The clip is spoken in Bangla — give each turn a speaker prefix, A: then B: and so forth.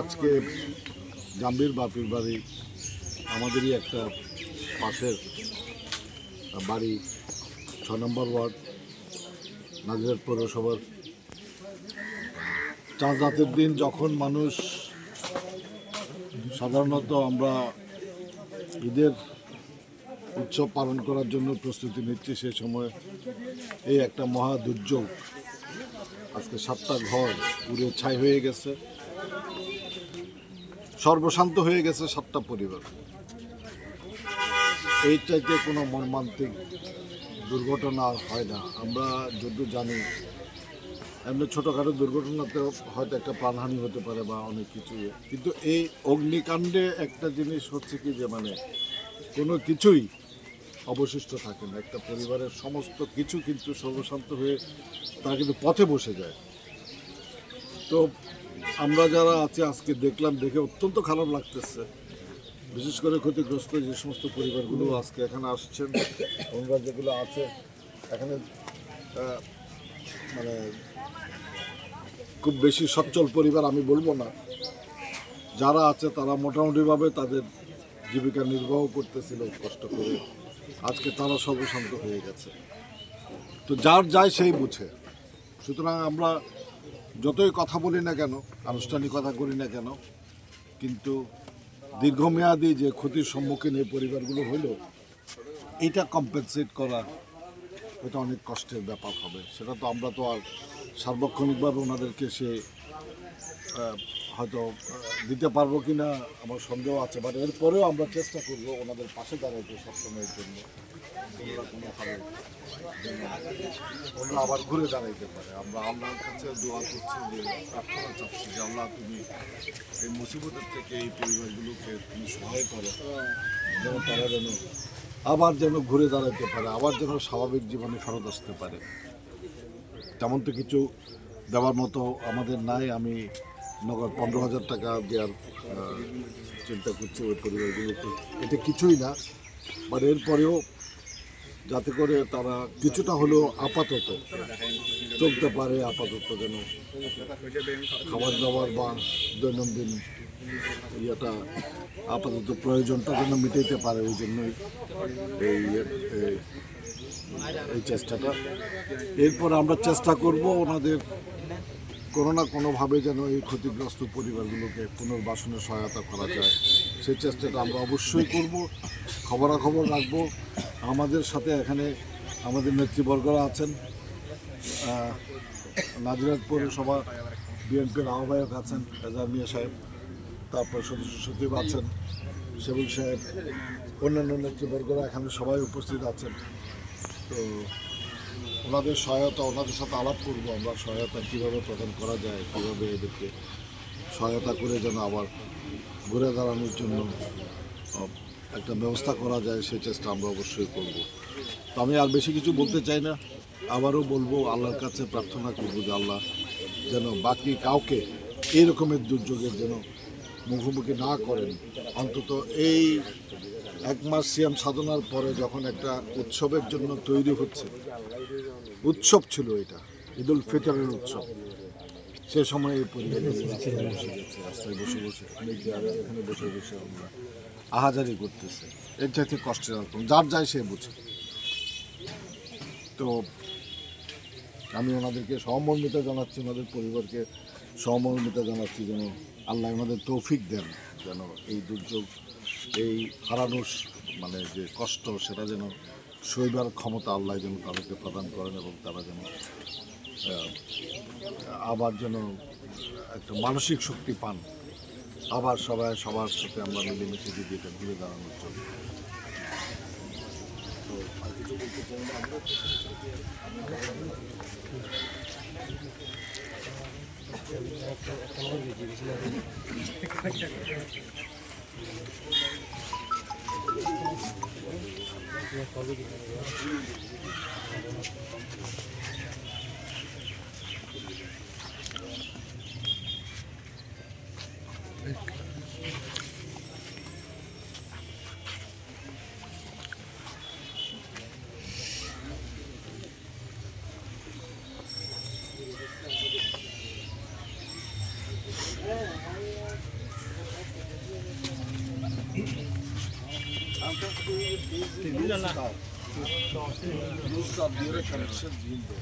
A: আজকে জাম্বির বাপির বাড়ি, আমাদেরই একটা পাশের বাড়ি, ছ নম্বর ওয়ার্ড নাজিরাট পৌরসভার। চাঁদ রাতের দিন যখন মানুষ, সাধারণত আমরা ঈদের উৎসব পালন করার জন্য প্রস্তুতি নিচ্ছি, সে সময় এই একটা মহা দুর্যোগ আজকে সাতটা ঘর পুড়ে ছাই হয়ে গেছে। সর্বশান্ত হয়ে গেছে সাতটা পরিবার। এই চাইতে কোনো মর্মান্তিক দুর্ঘটনা হয় না। আমরা যদিও জানি, এমনি ছোটোখাটো দুর্ঘটনাতে হয়তো একটা প্রাণহানি হতে পারে বা অনেক কিছু। কিন্তু এই অগ্নিকাণ্ডে একটা জিনিস হচ্ছে কি যে মানে কোনো কিছুই অবশিষ্ট থাকে না। একটা পরিবারের সমস্ত কিছু কিন্তু সর্বশান্ত হয়ে তারা কিন্তু পথে বসে যায়। তো আমরা যারা আছি, আজকে দেখলাম, দেখে অত্যন্ত খারাপ লাগতেছে। বিশেষ করে ক্ষতিগ্রস্ত যে সমস্ত পরিবারগুলো আজকে এখানে আসছেন ওনারা যেগুলো আছে, এখানে মানে খুব বেশি সচ্ছল পরিবার আমি বলব না। যারা আছে, তারা মোটামুটিভাবে তাদের জীবিকা নির্বাহ করতেছিল কষ্ট করে। আজকে তারা সর্বশান্ত হয়ে গেছে। তো যার যায় সেই বুঝে। সুতরাং আমরা যতই কথা বলি না কেন আনুষ্ঠানিকতা করি না কেন, কিন্তু দীর্ঘমেয়াদী যে ক্ষতির সম্মুখীন এই পরিবারগুলো হলো এটা কম্পেনসেট করা এটা অনেক কষ্টের ব্যাপার হবে। সেটা তো আমরা তো আর সার্বক্ষণিকভাবে ওনাদেরকে সে হয়তো দিতে পারব কি না আমার সন্দেহ আছে বাট এরপরেও আমরা চেষ্টা করব ওনাদের পাশে দাঁড়াইতে সবসময়ের জন্য। কোনোভাবে আবার ঘুরে দাঁড়াইতে পারে। আমরা আল্লাহর কাছে দোয়া করছি যে, প্রার্থনা চাচ্ছি যে আল্লাহ তুমি এই মুসিবতের থেকে এই পরিবারগুলোকে তুমি সহায় করো। যেন তারা যেন আবার যেন ঘুরে দাঁড়াইতে পারে, আবার যেন স্বাভাবিক জীবনে ফেরত আসতে পারে। তেমন তো কিছু দেওয়ার মতো আমাদের নাই। আমি নগদ পনেরো হাজার টাকা দেওয়ার চিন্তা করছি ওই পরিবারগুলোকে। এটা কিছুই না বাট এরপরেও যাতে করে তারা কিছুটা হলেও আপাতত চলতে পারে, আপাতত যেন খাবার দাবার বা দৈনন্দিন ইয়েটা আপাতত প্রয়োজনটা যেন মিটাইতে পারে, ওই জন্যই এই- এই চেষ্টাটা। এরপর আমরা চেষ্টা করব ওনাদের কোনো না কোনোভাবে যেন এই ক্ষতিগ্রস্ত পরিবারগুলোকে পুনর্বাসনে সহায়তা করা যায় সেই চেষ্টাটা আমরা অবশ্যই করব খবরাখবর রাখব। আমাদের সাথে এখানে আমাদের নেতৃবর্গরা আছেন আহ, নাজিরাট পৌরসভা বিএনপির আহ্বায়ক আছেন এজার মিয়া সাহেব তারপর সদস্য সচিব আছেন সেবুল সাহেব অন্যান্য নেতৃবর্গরা এখানে সবাই উপস্থিত আছেন। তো ওনাদের সহায়তা, ওনাদের সাথে আলাপ করব আমরা, সহায়তা কীভাবে প্রদান করা যায়, কীভাবে এদেরকে সহায়তা করে যেন আবার ঘুরে দাঁড়ানোর জন্য একটা ব্যবস্থা করা যায় সেই চেষ্টা আমরা অবশ্যই করব। তো আমি আর বেশি কিছু বলতে চাই না, আবারও বলব, আল্লাহর কাছে প্রার্থনা করব যে আল্লাহ যেন বাকি কাউকে এই রকমের দুর্যোগের যেন মুখোমুখি না করেন। অন্তত এই এক মাস সিয়াম সাধনার পরে যখন একটা উৎসবের জন্য তৈরি হচ্ছে উৎসব ছিল এটা ঈদুল ফিতরের উৎসব। সে সময় এই পরিবারগুলো রাস্তায় বসে বসে এখানে বসে বসে আমরা আহাজারি করতেছে। এর চাইতে কষ্টের আর যার যায় সে বুঝে। তো আমি ওনাদেরকে সহমর্মিতা জানাচ্ছি, ওনাদের পরিবারকে সহমর্মিতা জানাচ্ছি যেন আল্লাহ ওনাদের তৌফিক দেন, যেন এই দুর্যোগ, এই হারানোর মানে যে কষ্ট, সেটা যেন শৈবার ক্ষমতা আল্লাহ যেন তাদেরকে প্রদান করেন এবং তারা যেন আবার যেন একটা মানসিক শক্তি পান আবার সবাই, সবার সাথে আমরা মিলেমিশে যদি এটা ঘুরে দাঁড়ানোর জন্য Thank you. Biraz fazla gidiyor. কিছু বলতে চাই না আমরা। Luz da bir yere connection değil de.